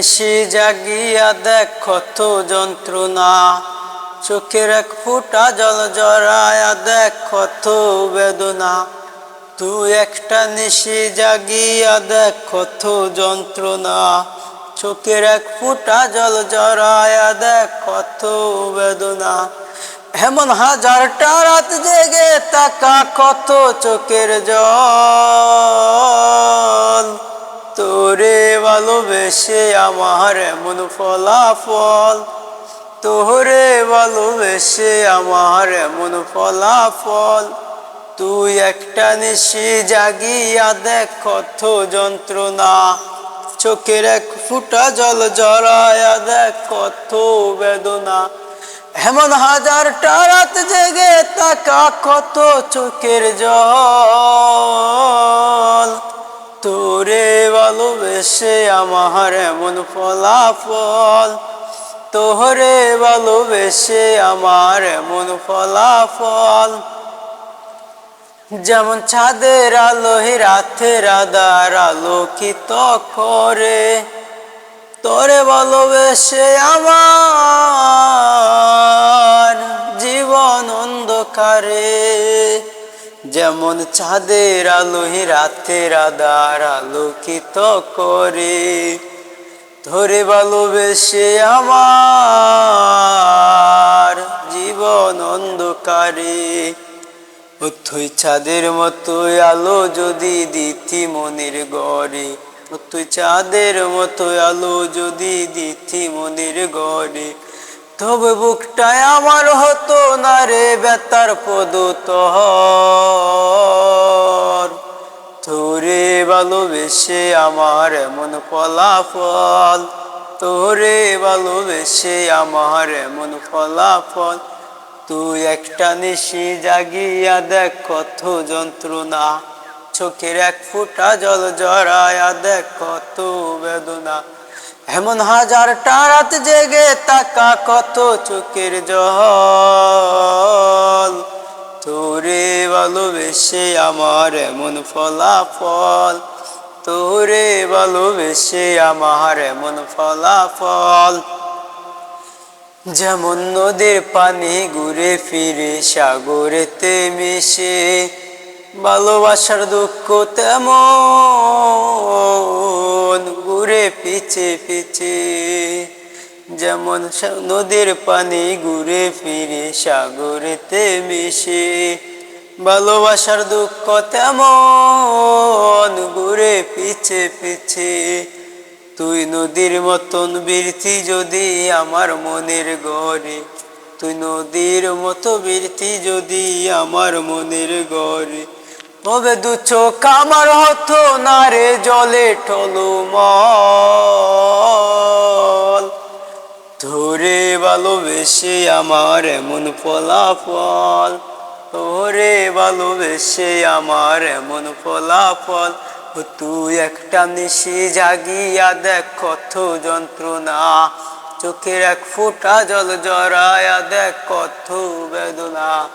নিশি জাগিয়া দেখ কত যন্ত্রণা। চোখের এক ফুটা জল জড়ায়া দেখ কত বেদনা। তুই একটা নিশি জাগিয়া দেখ কত যন্ত্রণা। চোখের এক ফুটা জল জড়ায়া দেখ কত বেদনা। এমন হাজারটা রাত জেগে তাকা কত চোখের জল। তোরে ভালোবেসে আমার এমন ফলাফল। তোরে ভালোবেসে আমার এমন ফলাফল। তুই একটা নিশি জাগিয়া দেখ কত যন্ত্রণা। চোখের এক ফুটা জল জড়ায়া দেখ কত বেদনা। এমন হাজারটা রাত জেগে তাকা কত চোখের জল। তোরে ভালোবেসে আমার এমন ফলাফল। তোহরে ভালোবেসে আমার এমন ফলাফল। যেমন চাঁদের আলো রাতের আদার আলোকিত করে, তোরে ভালোবেসে আমার জীবন অন্ধকারে। যেমন চাঁদের আলো রাতের আদার আলোকিত করে, ধরে ভালোবেসে আমার জীবন অন্ধকারে। তুই চাঁদের মতোই আলো যদি দিতি মনের গড়ে তুই চাঁদের মতো আলো যদি দিতি মনের গড়ে। তবে বুকটায় আমার হতো না রে বেতার পদ তহর তোরে ভালোবেসে আমার এমন ফলাফল, তোরে ভালোবেসে আমার এমন ফলাফল। তুই একটা নিশি জাগিয়া দেখ কত যন্ত্রণা, চোখের এক ফুটা জল জড়ায়া দেখ কত বেদনা। এমন হাজার রাত জেগে তাকা কত চোখের জল। তোরে ভালোবেসে আমার এমন ফলাফল। তোরে ভালোবেসে আমার এমন ফলাফল। যেমন নদীর পানি ঘুরে ফিরে সাগরেতে মিশে, ভালোবাসার দুঃখ তেমন। ঘুরে পিছে পিছে, যেমন নদীর পানি ঘুরে ফিরে, সাগরেতে মিশে। ভালোবাসার দুঃখ তেমন ঘুরে পিছে পিছে, তুই নদীর মতন বীরতি যদি আমার মনের গড়ে তুই নদীর মতো বীরতি যদি আমার মনের গড়ে তবে দু চোখ আমার হতো না রে জলে টলুমল। ধরে ভালোবেসে আমার এমন ফলাফল। তোরে ভালোবেসে আমার এমন ফলাফল। তুই একটা নিশি জাগিয়া দেখ কত যন্ত্রণা। চোখের এক ফোঁটা জল জড়ায়া দেখ কত বেদনা।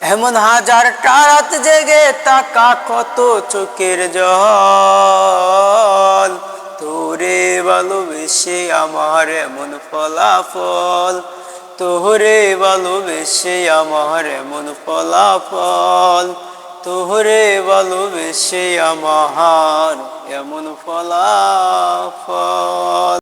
এমন হাজার রাত জেগে তাকা কত চোখের জল। তোরে ভালোবেসে আমার এমন ফলাফল। তোহরে ভালোবেসে আমার এমন ফলাফল। তোহরে ভালোবেসে আমার এমন ফলাফল।